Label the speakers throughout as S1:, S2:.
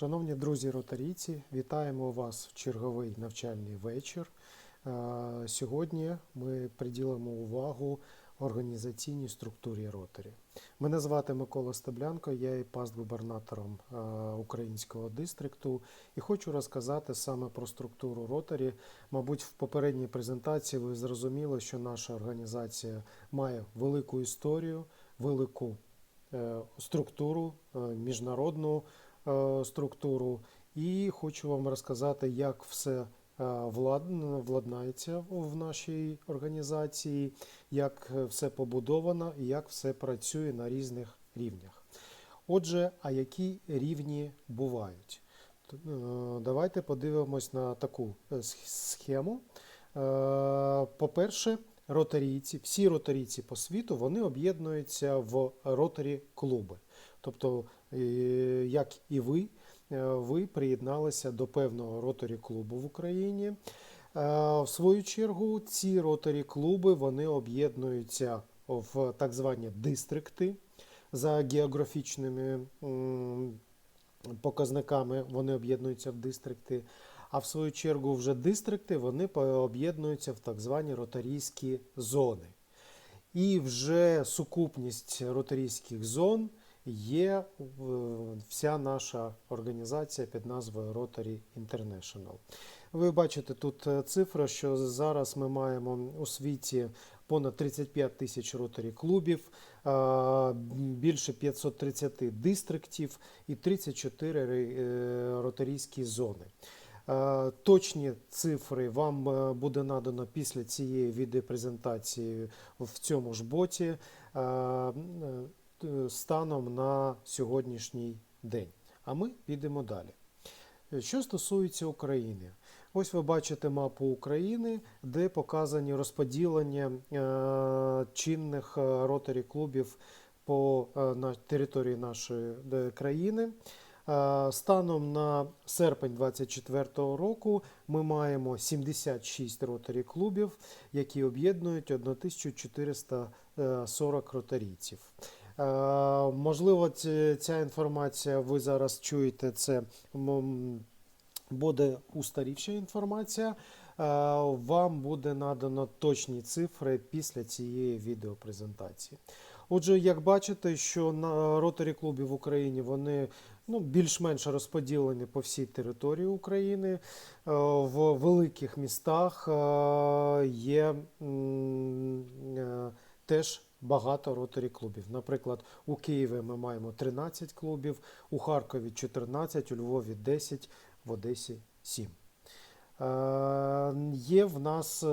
S1: Шановні друзі ротарійці, вітаємо вас в черговий навчальний вечір. Е, Сьогодні ми приділимо увагу організаційній структурі ротарі. Мене звати Микола Стеблянко, я є пастгубернатором е, українського дистрикту і хочу розказати саме про структуру ротарі. Мабуть, в попередній презентації ви зрозуміли, що наша організація має велику історію, велику е, структуру, міжнародну структуру. І хочу вам розказати, як все е, владнається в нашій організації, як е, все побудовано і як все працює на різних рівнях. Отже, а які рівні бувають? Е, Давайте подивимось на таку е, схему. Е, По-перше, ротарійці, всі ротарійці по світу вони об'єднуються в ротарі клуби. Тобто, е, як і ви, е, ви приєдналися до певного ротарі клубу в Україні. Е, В свою чергу, ці ротарі клуби вони об'єднуються в так звані дистрикти за географічними показниками. Вони об'єднуються в дистрикти. А в свою чергу, вже дистрикти вони об'єднуються в так звані ротарійські зони. І вже сукупність ротарійських зон є вся наша організація під назвою Rotary International. Ви бачите тут е, цифра, що зараз ми маємо у світі понад 35 тисяч ротарі клубів, більше 530 дистриктів і 34 ре- е, ротарійські зони. Е, Точні цифри вам буде надано після цієї відеопрезентації в цьому ж боті станом на сьогоднішній день. А ми підемо далі. Що стосується України, ось ви бачите мапу України, де показані розподілення е, чинних е, ротарі клубів по е, території нашої е, країни. Е, Станом на серпень 2024 року ми маємо 76 ротарі клубів, які об'єднують 1440 ротарійців. Е, Можливо, ця інформація ви зараз чуєте, це буде устарівша інформація. Е, Вам буде надано точні цифри після цієї відеопрезентації. Отже, як бачите, що на ротарі клубів в Україні вони ну, більш-менш розподілені по всій території України. Е, В великих містах є теж багато ротарі клубів. Наприклад, у Києві ми маємо 13 клубів, у Харкові 14, у Львові 10, в Одесі 7. Е, Є в нас е,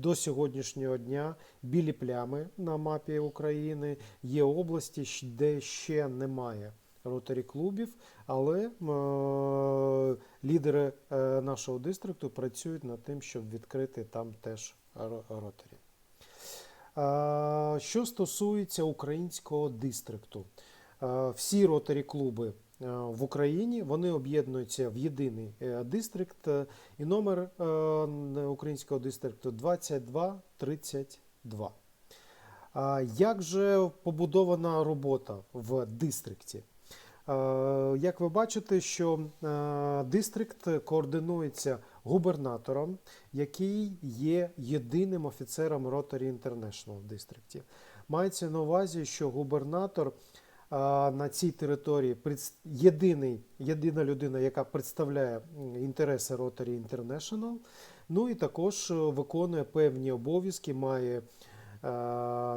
S1: до сьогоднішнього дня білі плями на мапі України. Є області, де ще немає ротарі клубів, але е, лідери нашого дистрикту працюють над тим, щоб відкрити там теж ро- ротарі. Е, Що стосується українського дистрикту, всі ротарі клуби в Україні вони об'єднуються в єдиний е, дистрикт, і номер е, українського дистрикту 2232. Як же побудована робота в дистрикті? Як ви бачите, що е, дистрикт координується губернатором, який є єдиним офіцером Rotary International в дистрикті. Мається на увазі, що губернатор а, на цій території єдиний, єдина людина, яка представляє інтереси Rotary International, ну і також е, виконує певні обов'язки, має е,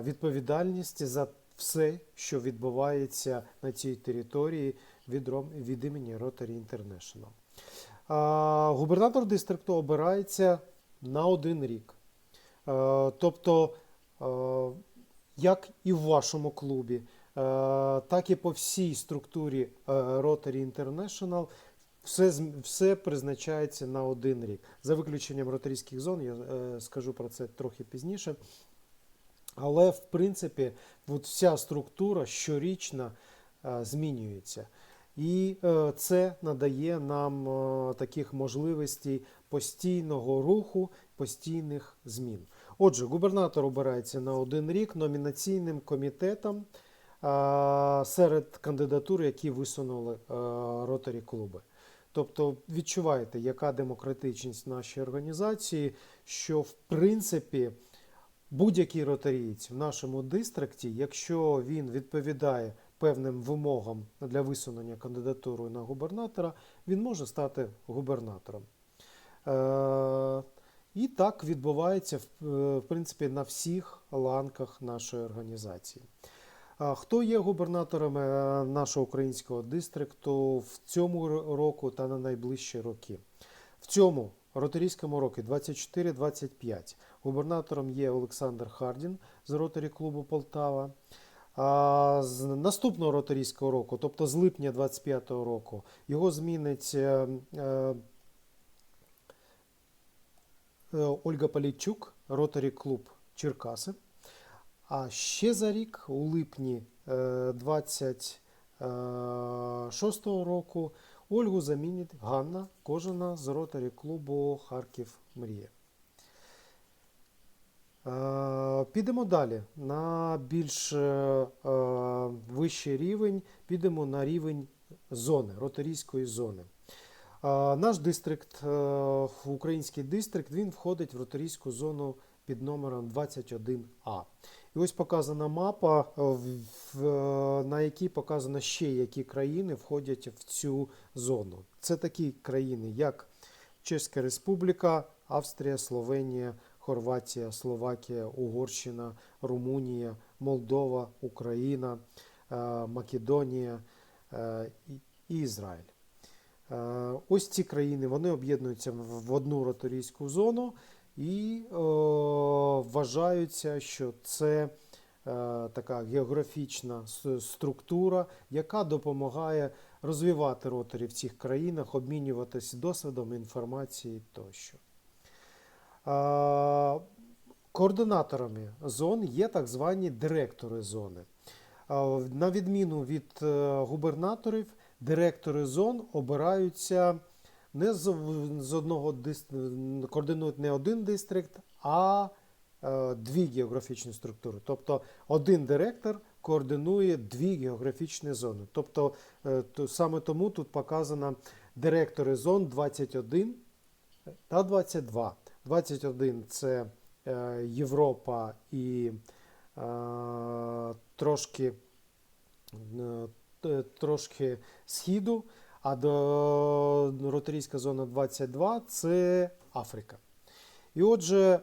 S1: відповідальність за все, що відбувається на цій території від, від імені Rotary International. Губернатор дистрикту обирається на один рік. Тобто, як і в вашому клубі, так і по всій структурі Rotary International все, все призначається на один рік. За виключенням ротарійських зон, я е, скажу про це трохи пізніше. Але, в принципі, от вся структура щорічно е, змінюється. І е, це надає нам е, таких можливостей постійного руху, постійних змін. Отже, губернатор обирається на один рік номінаційним комітетом серед кандидатур, які висунули е, ротарі клуби. Тобто відчуваєте, яка демократичність в нашій організації, що в принципі будь-який ротарієць в нашому дистрикті, якщо він відповідає певним вимогам для висунення кандидатури на губернатора, він може стати губернатором. Е, і так відбувається в, е, принципі на всіх ланках нашої організації. Хто є губернаторами е, нашого українського дистрикту в цьому року та на найближчі роки? В цьому ротарійському році 24-25 губернатором є Олександр Хардін з ротарі клубу Полтава. З наступного ротарійського року, тобто з липня 25-го року, його змінить е, е, е, Ольга Полійчук, ротарі клуб Черкаси. А ще за рік, у липні е, 26-го року, Ольгу замінить Ганна Кожана з ротарі клубу Харків Мрія. Підемо далі на більш е, е, вищий рівень, підемо на рівень зони, ротарійської зони. Наш дистрикт, е, український дистрикт, він входить в ротарійську зону під номером 21А. І ось показана мапа, на якій показано ще які країни входять в цю зону. Це такі країни, як Чеська Республіка, Австрія, Словенія, Хорватія, Словакія, Угорщина, Румунія, Молдова, Україна, е, Македонія е, і Ізраїль. Е, Ось ці країни вони об'єднуються в одну роторійську зону і вважаються, що це така географічна структура, яка допомагає розвивати ротори в цих країнах, обмінюватися досвідом, інформацією тощо. Координаторами зон є так звані директори зони. На відміну від е, губернаторів, директори зон обираються не з, одного координують не один дистрикт, а е, дві географічні структури. Тобто один директор координує дві географічні зони. Тобто е, саме тому тут показано директори зон 21 та 22. 21 це е, Європа і е, трошки, е, трошки східу, а до ротарійська зона 22 це Африка. І отже,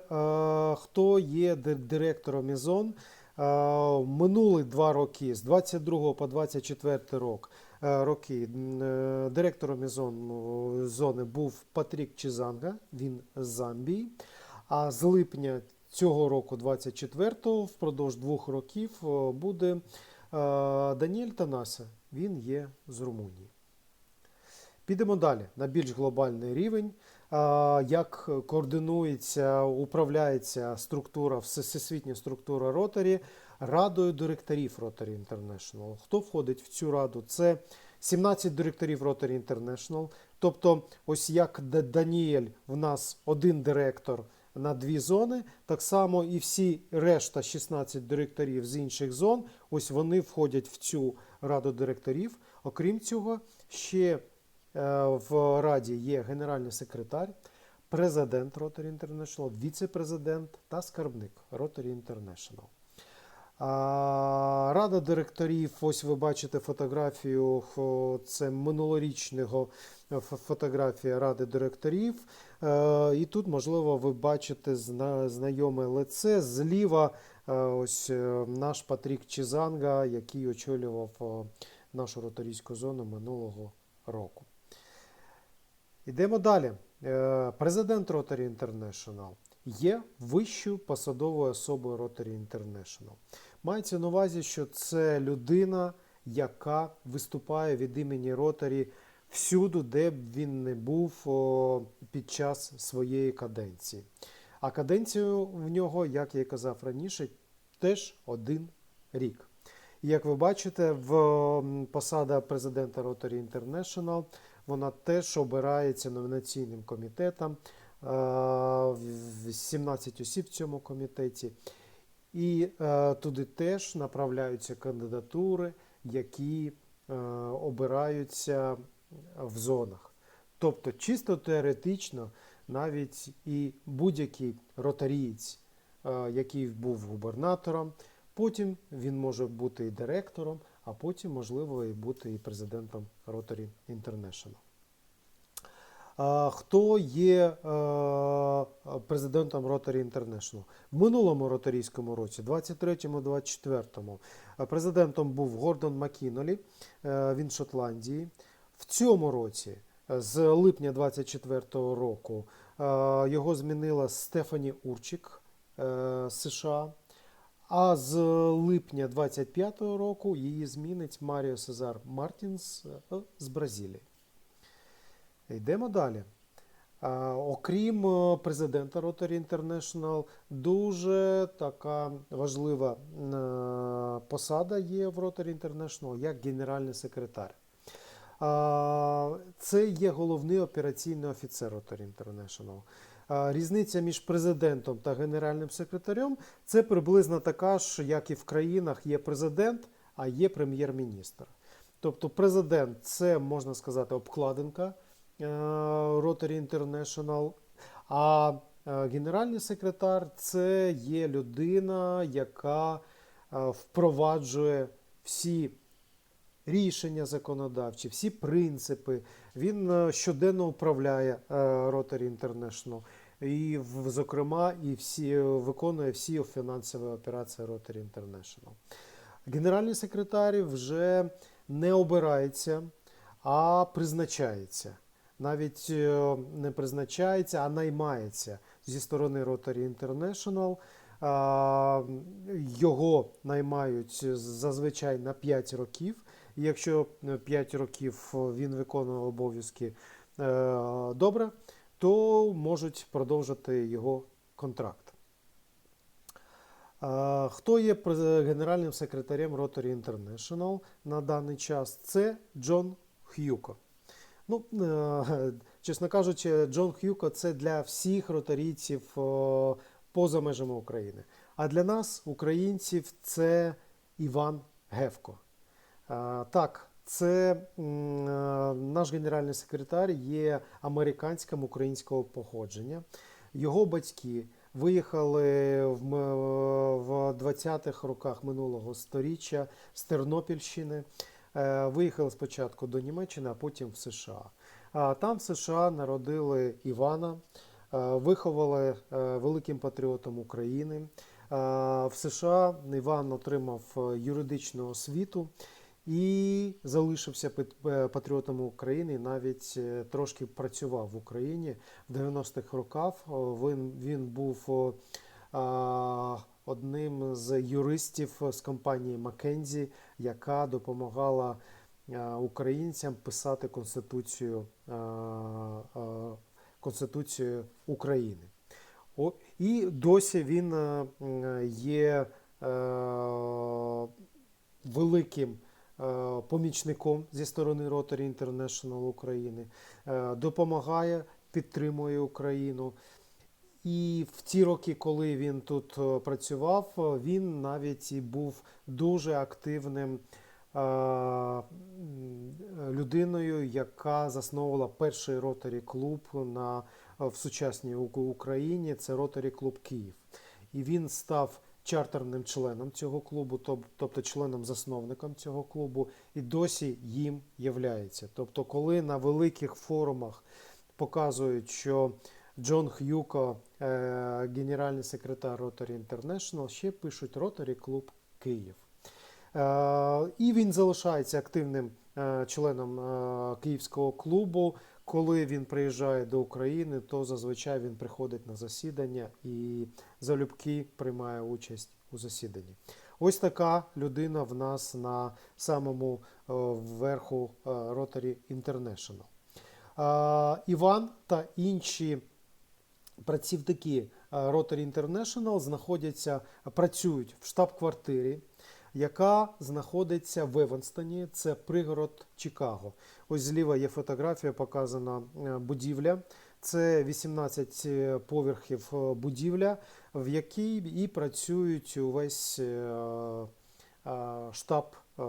S1: хто є директором із Е, два роки, з 22 по 24 рок, е, роки, е, директором ну, зони був Патрік Чизанга, він з Замбії. А з липня цього року, 24-го, впродовж двох років буде Даніель Танаса, він є з Румунії. Підемо далі на більш глобальний рівень. Як координується, управляється структура, всесвітня структура Ротарі радою директорів Rotary International. Хто входить в цю раду? Це 17 директорів Rotary International. Тобто, ось як Даніель в нас один директор на дві зони, так само і всі решта 16 директорів з інших зон, ось вони входять в цю раду директорів. Окрім цього, ще В Раді є генеральний секретар, президент Rotary International, віце-президент та скарбник Rotary International. Рада директорів, ось ви бачите фотографію, це минулорічного е, фотографія Ради директорів. Е, І тут, можливо, ви бачите зна- знайоме лице. Зліва е, ось е, наш Патрік Чизанга, який очолював е, нашу роторійську зону минулого року. Йдемо далі. Е, Президент Rotary International є вищою посадовою особою Rotary International. Мається на увазі, що це людина, яка виступає від імені Rotary всюди, де б він не був під час своєї каденції. А каденцію в нього, як я і казав раніше, теж один рік. І як ви бачите, в посада президента Rotary International вона теж обирається номінаційним комітетом. е, 17 осіб в цьому комітеті. І е, туди теж направляються кандидатури, які е, обираються в зонах. Тобто, чисто теоретично, навіть і будь-який ротарієць, е, який був губернатором, потім він може бути і директором, а потім, можливо, і бути і президентом Rotary International. Хто є е, президентом Rotary International? В минулому ротарійському році, 23-24, президентом був Гордон Маккінолі, е, він Шотландії. В цьому році, е, з липня 24-го року, е, його змінила Стефані Урчик е, США. А з липня 25-го року її змінить Маріо Сезар Мартінс е, з Бразилії. Йдемо далі. Окрім е, президента Rotary International, дуже така важлива е, посада є в Rotary International як генеральний секретар. Це є головний операційний офіцер Rotary International. Різниця між президентом та генеральним секретарем це приблизно така ж, як і в країнах є президент, а є прем'єр-міністр. Тобто президент це можна сказати обкладинка е, Rotary International, а е, генеральний секретар це є людина, яка е, впроваджує всі рішення законодавчі, всі принципи. Він е, щоденно управляє е, Rotary International. І, зокрема, і всі виконує всі фінансові операції Rotary International. Генеральний секретар вже не обирається, а призначається. Навіть е, не призначається, а наймається зі сторони Rotary International. Його наймають зазвичай на 5 років. Якщо 5 років він виконував обов'язки е, добре, то можуть продовжити його контракт. Хто є генеральним секретарем Rotary International на даний час? Це Джон Х'юко. Ну, е, чесно кажучи, Джон Х'юко це для всіх ротарійців е, поза межами України. А для нас, українців, це Іван Гевко. Так, це е, наш генеральний секретар є американським українського походження. Його батьки виїхали в, в 20-х роках минулого століття з Тернопільщини. Е, Виїхали спочатку до Німеччини, а потім в США. Там в США народили Івана, е, виховали великим патріотом України. В США Іван отримав юридичну освіту і залишився е, патріотом України. Навіть е, трошки працював в Україні в 90-х роках. Він, він був одним з юристів з компанії Маккензі, яка допомагала українцям писати Конституцію, Конституцію України. І досі він е, є е, великим е, помічником зі сторони Rotary International України, е, допомагає, підтримує Україну. І в ті роки, коли він тут е, працював, е, він навіть і був дуже активним е, людиною, яка засновувала перший ротарі клуб на, е, в сучасній Україні. Це Ротарі Клуб Київ. І він став чартерним членом цього клубу, тобто членом-засновником цього клубу, і досі їм являється. Тобто, коли на великих форумах показують, що Джон Х'юко, е, генеральний секретар Rotary International, ще пишуть Rotary Клуб Київ. Е, І він залишається активним е, членом Київського клубу. Коли він приїжджає до України, то зазвичай він приходить на засідання і залюбки приймає участь у засіданні. Ось така людина в нас на самому е, верху е, Rotary International. Е, Іван та інші працівники Rotary International знаходяться, працюють в штаб-квартирі, яка знаходиться в Еванстоні, це пригород Чикаго. Ось зліва є фотографія, показана е, будівля. Це 18 поверхів е, будівля. в якій і працюють увесь е, е, штаб е,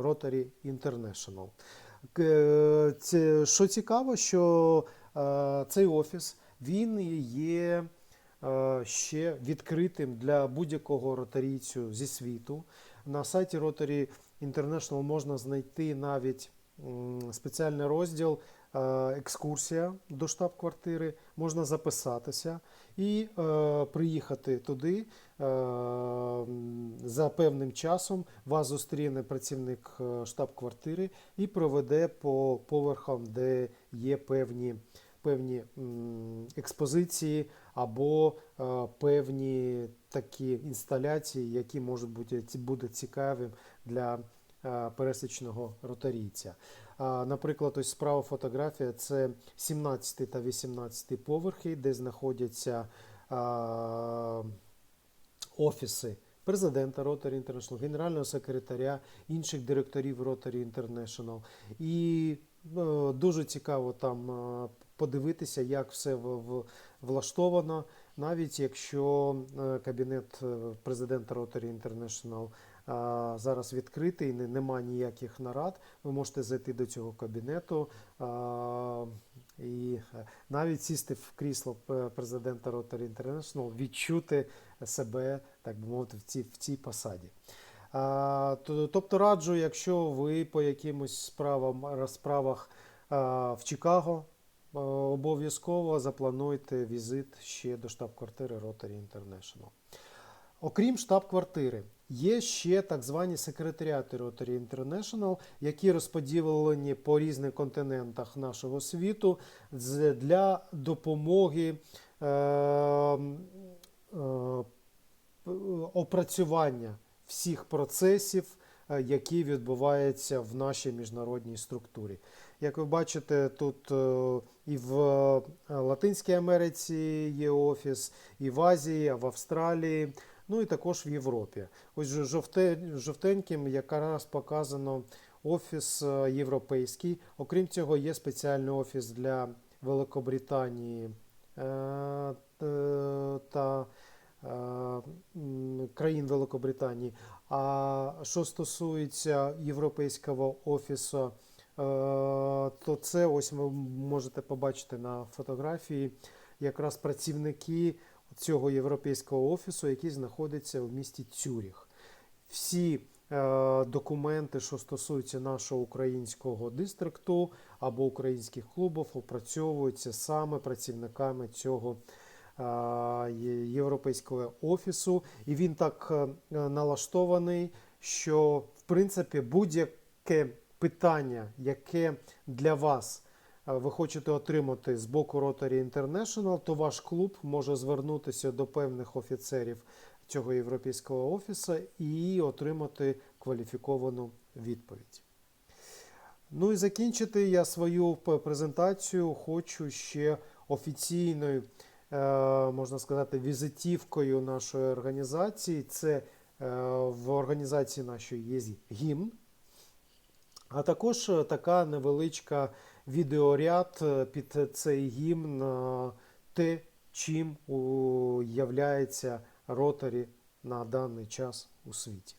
S1: Rotary International. Що цікаво, що е, цей офіс він є е, ще відкритим для будь-якого ротарійцю зі світу. На сайті Rotary International можна знайти навіть спеціальний розділ е, екскурсія до штаб-квартири, можна записатися і е, приїхати туди. Е, за певним часом вас зустріне працівник е, штаб-квартири і проведе по поверхам, де є певні, певні експозиції або е, певні такі інсталяції, які можуть бути будуть цікаві для е, пересічного ротарійця. Наприклад, ось справа фотографія це 17 та 18 поверхи, де знаходяться а, офіси президента Rotary International, генерального секретаря, інших директорів Rotary International. І е, дуже цікаво там е, подивитися, як все влаштовано, навіть якщо е, кабінет е, президента Rotary International зараз відкритий, не- нема ніяких нарад. Ви можете зайти до цього кабінету і е, навіть сісти в крісло президента Rotary International, відчути себе, так би мовити, в цій, в цій посаді. Тобто раджу, якщо ви по якимось справам, розправах в Чикаго, обов'язково заплануйте візит ще до штаб-квартири Rotary International. Окрім штаб-квартири, є ще так звані секретаріати Rotary International, які розподілені по різних континентах нашого світу для допомоги е, е, опрацювання всіх процесів, е, які відбуваються в нашій міжнародній структурі. Як ви бачите, тут е, і в е, Латинській Америці є офіс, і в Азії, в Австралії, ну і також в Європі. Ось жовтеньким якраз показано офіс е, європейський. Окрім цього, є спеціальний офіс для Великобританії та країн Великобританії. А що стосується європейського офісу, то це ось ви можете побачити на фотографії якраз працівники цього європейського офісу, який знаходиться в місті Цюріх. Всі е, документи, що стосуються нашого українського дистрикту або українських клубів, опрацьовуються саме працівниками цього е, європейського офісу. І він так е, налаштований, що в принципі будь-яке питання, яке для вас е, ви хочете отримати з боку Rotary International, то ваш клуб може звернутися до певних офіцерів цього європейського офісу і отримати кваліфіковану відповідь. Ну і закінчити я свою презентацію хочу ще офіційною, е, можна сказати, візитівкою нашої організації. Це е, в організації нашої є гімн. А також е, така невеличка відеоряд е, під цей гімн е, те, чим являється роторі на даний час у світі.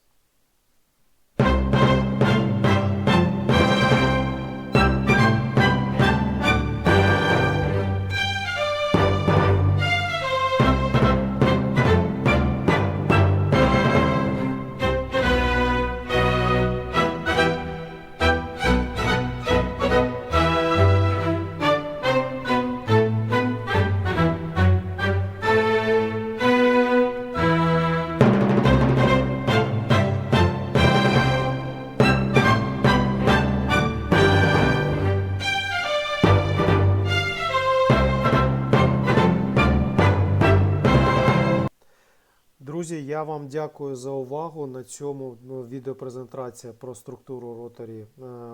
S1: Дякую за увагу. На цьому ну, відеопрезентація про структуру роторі е,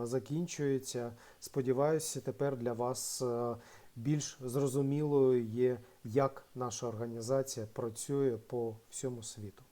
S1: закінчується. Сподіваюся, тепер для вас е, більш зрозумілою є, як наша організація працює по всьому світу.